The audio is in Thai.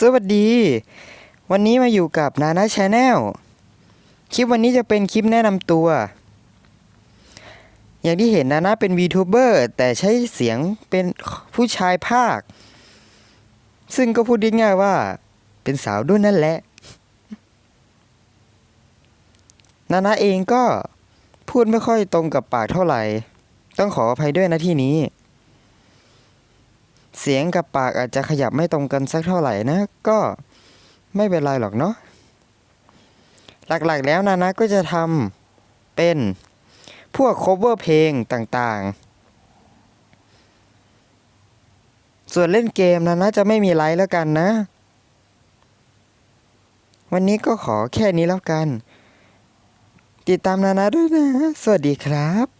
สวัสดี วันนี้มาอยู่กับนานาชาแนลคลิปวันนี้จะเป็นคลิปแนะนำตัว อย่างที่เห็นนานาเป็น VTuber แต่ใช้เสียงเป็นผู้ชายภาค ซึ่งก็พูดง่ายว่า เป็นสาวด้วยนั่นแหละ นานาเองก็พูดไม่ค่อยตรงกับปากเท่าไหร่ ต้องขออภัยด้วยนะที่นี้ เสียงกับปากอาจจะขยับไม่ตรงกันสักเท่าไหร่นะ ก็ไม่เป็นไรหรอกเนาะหลักๆแล้วนานะก็จะทำเป็นพวก cover เพลงต่างๆ ส่วนเล่นเกมนานะจะไม่มีไลฟ์แล้วกันนะ วันนี้ก็ขอแค่นี้แล้วกัน ติดตามนานะด้วยนะ สวัสดีครับ